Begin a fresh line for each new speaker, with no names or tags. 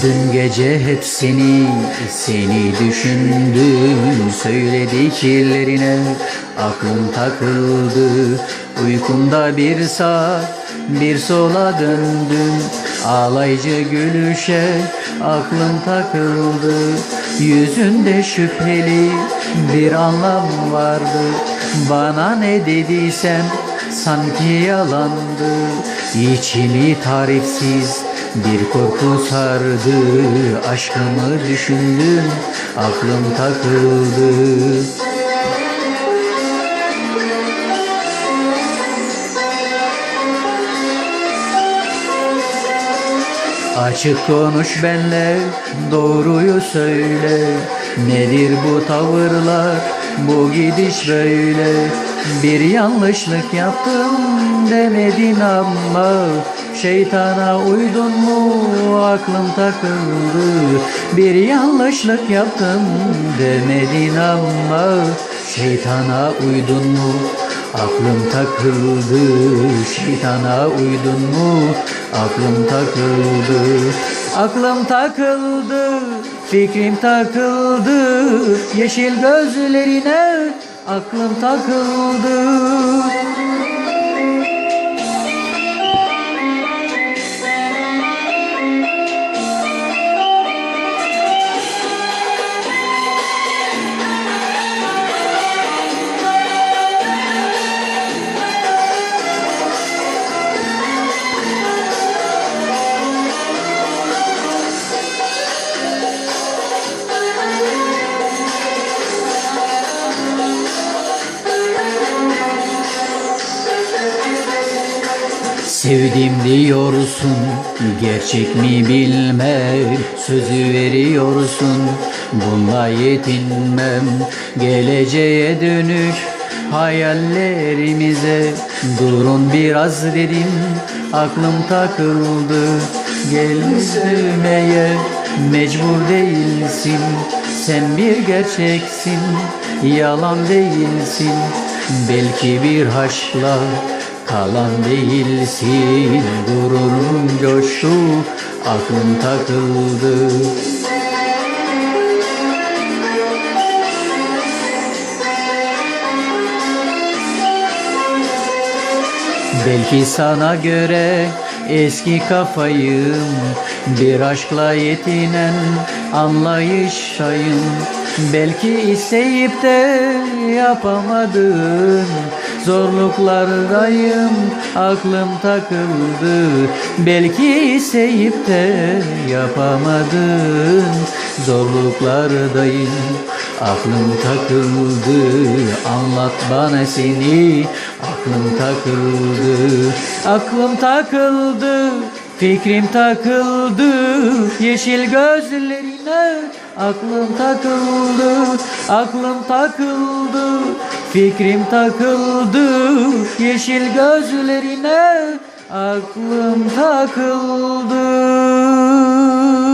Dün gece hep seni, seni düşündüm. Söylediklerine aklım takıldı. Uykumda bir sağ, bir sola döndüm. Ağlayıcı gülüşe aklım takıldı. Yüzünde şüpheli bir anlam vardı. Bana ne dediysem sanki yalandı. İçimi tarifsiz bir korku sardı Aşkımı düşündüm aklım takıldı. Açık konuş benle, doğruyu söyle. Nedir bu tavırlar, bu gidiş böyle? Bir yanlışlık yaptım demedin ama Şeytana uydun mu? Aklım takıldı. Bir yanlışlık yaptım demedin ama Şeytana uydun mu? Aklım takıldı, şeytana uydun mu? Aklım takıldı, aklım takıldı, fikrim takıldı, yeşil gözlerine aklım takıldı. Sevdim diyorsun, gerçek mi bilmem Sözü veriyorsun, bununla yetinmem Geleceğe dönük hayallerimize. Durun biraz dedim, aklım takıldı. Gel sevmeye mecbur değilsin. Sen bir gerçeksin, yalan değilsin. Belki bir haşla Kalan değilsin. Gururum coştu aklım takıldı. Belki sana göre eski kafayım. Bir aşkla yetinen anlayışayım. Belki isteyip de yapamadın Zorluklardayım aklım takıldı. Belki isteyip de yapamadın. Zorluklardayım aklım takıldı. Anlat bana seni aklım takıldı. Aklım takıldı Fikrim takıldı yeşil gözlerine Aklım takıldı, aklım takıldı. Fikrim takıldı yeşil gözlerine Aklım takıldı